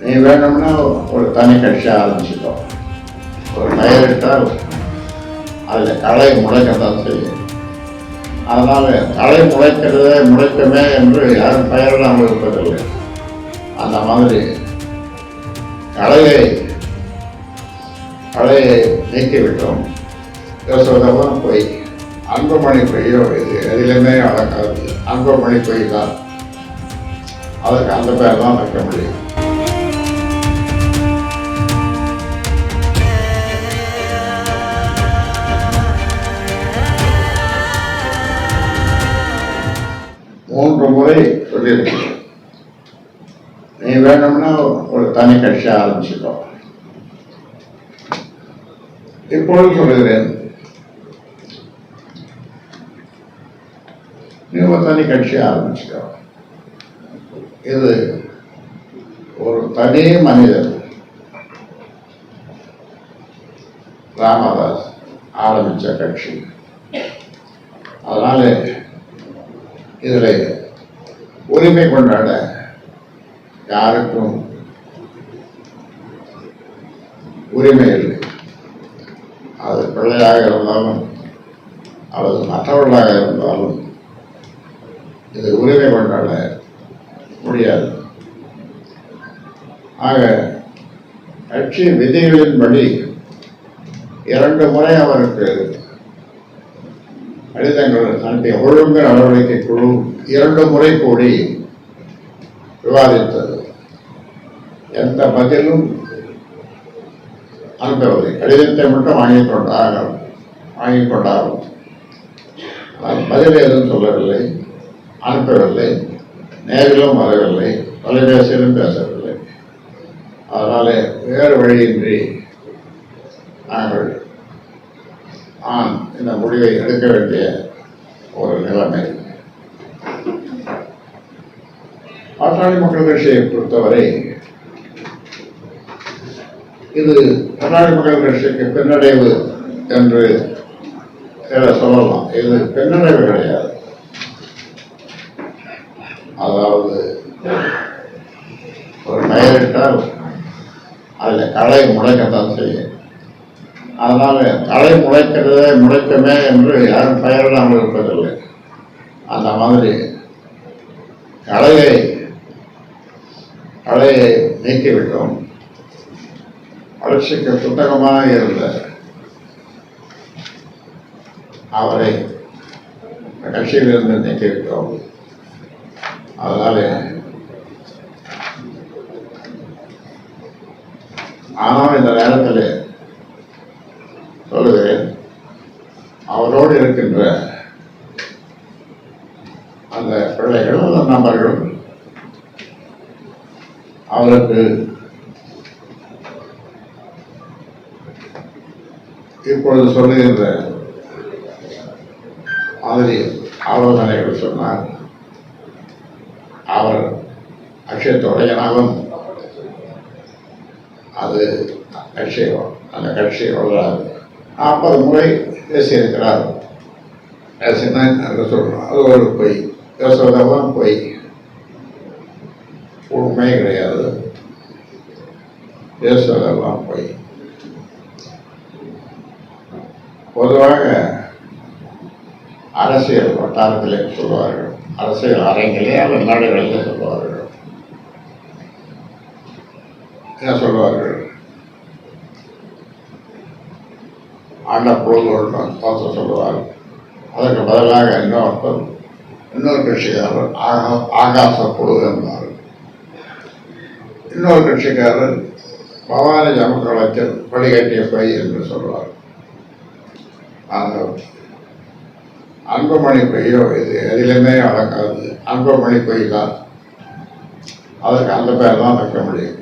நீ வேணும்னா ஒரு தனி கட்சி ஆரம்பிச்சுக்கோ. ஒரு பெயரிட்டால் அதில் களை முளைக்கத்தான் செய்யும். அதனால் களை முளைக்கிறதே முளைக்குமே என்று யாரும் பெயரிடாமல் இருப்பதில்லை அந்த மாதிரி களையை களையை நீக்கிவிட்டோம். யோசோதவன் போய் அன்புமணி பொய்யோ இது எதிலுமே அடக்காது அன்புமணி பொய் தான் அதுக்கு அந்த பேர் தான் வைக்க முடியும். முறை சொல்லியிருக்கேன் நீ வேணும்னா ஒரு தனி கட்சி ஆரம்பிச்சுக்கோ. இப்பொழுது சொல்லுகிறேன். நீ ஒரு தனி கட்சி ஆரம்பிச்சுக்கோ. இது ஒரு தனி மனிதன் ராமதாஸ் ஆரம்பித்த கட்சி. அதனால இதில் உரிமை கொண்டாட யாருக்கும் உரிமை இல்லை. அது பிள்ளையாக இருந்தாலும் அல்லது மற்றவர்களாக இருந்தாலும் இது உரிமை கொண்டாட முடியாது. ஆக கட்சி விதிகளின்படி இரண்டு முறை அவருக்கு கடிதங்கள் அனுப்பிய ஒழுங்கு நடவடிக்கை குழு இரண்டு முறை கூடி விவாதித்தது. எந்த பதிலும் அனுப்பவில்லை. கடிதத்தை மட்டும் வாங்கிக் கொண்டார்கள் வாங்கிக் கொண்டார்கள். ஆனால் பதில் எதுவும் சொல்லவில்லை அனுப்பவில்லை நேரிலும் வரவில்லை தொலைபேசியிலும் பேசவில்லை. அதனாலே வேறு வழியின்றி நாங்கள் ஆம் இந்த முடிவை எடுக்க வேண்டிய ஒரு நிலைமை. பாட்டாளி மக்கள் கட்சியை பொறுத்தவரை இது பாட்டாளி மக்கள் கட்சிக்கு பின்னடைவு என்று சொல்லலாம். இது பின்னடைவு கிடையாது. அதாவது ஒரு பெயரிட்டால் அதில் களை முடக்கத்தான் செய்யும். அதனால் தலை முளைக்கிறதே முளைக்குமே என்று யாரும் பெயரிடாமல் இருப்பதில்லை. அந்த மாதிரி கலையை கலையை நீக்கிவிட்டோம். வளர்ச்சிக்கு புத்தகமாக இருந்த அவரை கட்சியிலிருந்து நீக்கிவிட்டோம். அதனால் ஆனால் இந்த நேரத்தில் சொல்லுகிறேன் அவரோடு இருக்கின்ற அந்த பிள்ளைகள் அந்த நபர்களும் அவருக்கு இப்பொழுது சொல்லுகின்ற மாதிரி ஆலோசனைகள் சொன்னார். அவர் அக்ஷயத்துடையனாகவும் அது கட்சியை அந்த கட்சியை வளராது. நாற்பது முறை பேசியிருக்கிறார். பேசினேன் என்று சொல்கிறோம் அது ஒரு பொய். பேசுவதெல்லாம் பொய். உண்மை கிடையாது. பேசுவதெல்லாம் பொய். பொதுவாக அரசியல் வட்டாரத்திலே சொல்வார்கள். அரசியல் அரங்கிலே அல்லது நாடுகளிலே சொல்வார்கள். என்ன சொல்வார்கள்? ஆண்ட பொழுது பார்த்து சொல்லுவார். அதற்கு பதிலாக இன்னொருத்தர் இன்னொரு கட்சிக்காரர் ஆகா ஆகாச புழு என்பார். இன்னொரு கட்சிக்காரர் பவானி ஜமக்களத்தில் வழிகட்டிய பை என்று சொல்வார். அந்த அன்புமணி பொய்யோ இது எதிலுமே அடங்காது அன்புமணி பொய் தான் அதுக்கு அந்த பேர் தான் வைக்க முடியும்.